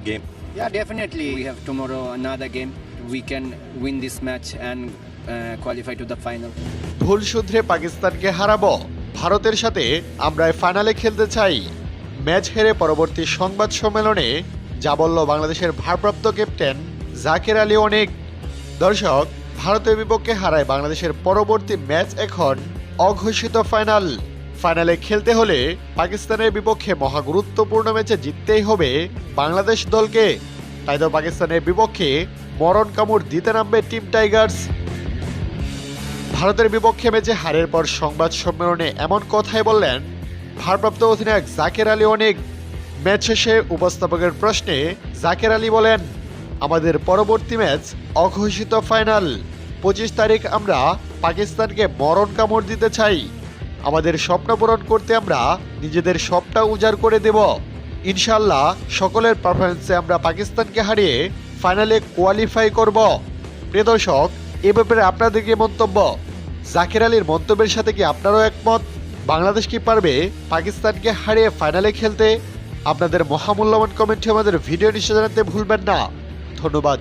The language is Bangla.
the game? Yeah, definitely. We have tomorrow another game. We can win this match and uh, qualify to the final. ভুল শুধরে পাকিস্তানকে হারাবো ভারতের সাথে আমরা ফাইনালে খেলতে চাই ম্যাচ হেরে পরবর্তী সংবাদ সম্মেলনে যা বলল বাংলাদেশের ভারপ্রাপ্ত ক্যাপ্টেন জাকির আলী অনেক দর্শক ভারতের বিপক্ষে হারায় বাংলাদেশের পরবর্তী ম্যাচ এখন অঘোষিত ফাইনাল ফাইনালে খেলতে হলে পাকিস্তানের বিপক্ষে মহা গুরুত্বপূর্ণ ম্যাচে জিততেই হবে বাংলাদেশ দলকে। তাই তো পাকিস্তানের বিপক্ষে মরণ কামড় দিতে নামবে টিম টাইগার্স। ভারতের বিপক্ষে ম্যাচে হারের পর সংবাদ সম্মেলনে এমন কথাই বললেন ভারপ্রাপ্ত অধিনায়ক জাকের আলী অনেক। ম্যাচ শেষে উপস্থাপকের প্রশ্নে জাকের আলী বলেন, আমাদের পরবর্তী ম্যাচ অঘোষিত ফাইনাল। পঁচিশ তারিখ আমরা পাকিস্তানকে মরণ কামড় দিতে চাই। আমাদের স্বপ্ন পূরণ করতে আমরা নিজেদের সবটা উজাড় করে দেব। ইনশাল্লাহ সকলের পারফরমেন্সে আমরা পাকিস্তানকে হারিয়ে ফাইনালে কোয়ালিফাই করব। প্রিয় দর্শক, এ ব্যাপারে আপনাদের কি মন্তব্য? জাকির আলীর মন্তব্যের সাথে কি আপনারও একমত? বাংলাদেশ কি পারবে পাকিস্তানকে হারিয়ে ফাইনালে খেলতে? আপনাদের মহামূল্যবান কমেন্টে আমাদের ভিডিও নিশ্চয় জানাতে ভুলবেন না। ধন্যবাদ।